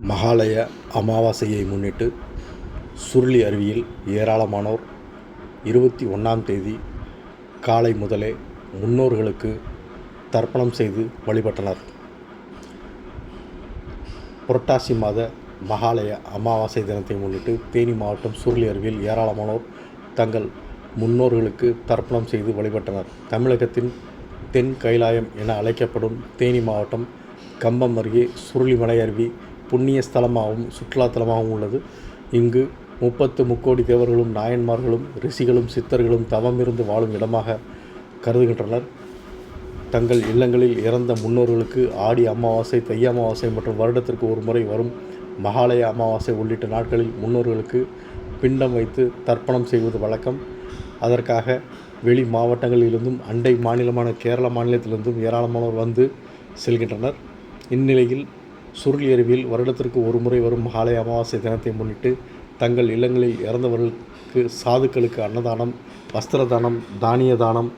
மகாலய அமாவாசையை முன்னிட்டு சுருளி அருவியில் ஏராளமானோர் இருபத்தி ஒன்றாம் தேதி காலை முதலே முன்னோர்களுக்கு தர்ப்பணம் செய்து வழிபட்டனர். புரட்டாசி மாத மகாலய அமாவாசை தினத்தை முன்னிட்டு தேனி மாவட்டம் சுருளி அருவியில் ஏராளமானோர் தங்கள் முன்னோர்களுக்கு தர்ப்பணம் செய்து வழிபட்டனர். தமிழகத்தின் தென் கைலாயம் என அழைக்கப்படும் தேனி மாவட்டம் கம்பம் அருகே சுருளிமலை அருவி புண்ணிய ஸ்தலமாகவும் சுற்றுலாத்தலமாகவும் உள்ளது. இங்கு முப்பத்து முக்கோடி தேவர்களும் நாயன்மார்களும் ரிஷிகளும் சித்தர்களும் தவமிருந்து வாழும் இடமாக கருதுகின்றனர். தங்கள் இல்லங்களில் இறந்த முன்னோர்களுக்கு ஆடி அமாவாசை தை அமாவாசை மற்றும் வருடத்திற்கு ஒரு முறை வரும் மகாலய அமாவாசை உள்ளிட்ட நாட்களில் முன்னோர்களுக்கு பிண்டம் வைத்து தர்ப்பணம் செய்வது வழக்கம். அதற்காக வெளி மாவட்டங்களிலிருந்தும் அண்டை மாநிலமான கேரள மாநிலத்திலிருந்தும் ஏராளமானோர் வந்து செல்கின்றனர். இந்நிலையில் சுருள் அருவியில் வருடத்திற்கு ஒரு முறை வரும் மகாலய அமாவாசை தினத்தை முன்னிட்டு தங்கள் இல்லங்களில் இறந்தவர்களுக்கு சாதுக்களுக்கு அன்னதானம் வஸ்திர தானம் தானிய தானம்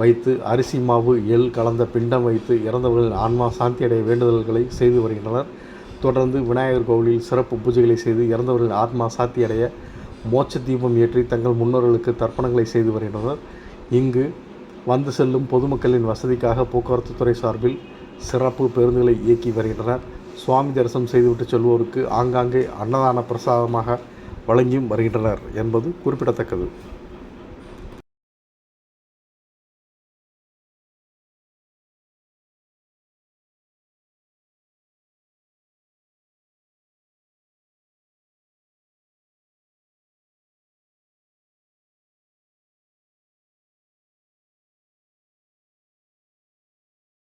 வைத்து அரிசி மாவு எள் கலந்த பிண்டம் வைத்து இறந்தவர்களின் ஆன்மா சாந்தி அடைய வேண்டுதல்களை செய்து வருகின்றனர். தொடர்ந்து விநாயகர் கோவிலில் சிறப்பு பூஜைகளை செய்து இறந்தவர்களின் ஆத்மா சாந்தி அடைய மோட்ச தீபம் ஏற்றி தங்கள் முன்னோர்களுக்கு தர்ப்பணங்களை செய்து வருகின்றனர். இங்கு வந்து செல்லும் பொதுமக்களின் வசதிக்காக போக்குவரத்து துறை சார்பில் சிறப்பு பேருந்துகளை இயக்கி வருகின்றனர். சுவாமி தரிசனம் செய்துவிட்டு செல்வோருக்கு ஆங்காங்கே அன்னதான பிரசாதமாக வழங்கியும் வருகின்றனர் என்பது குறிப்பிடத்தக்கது.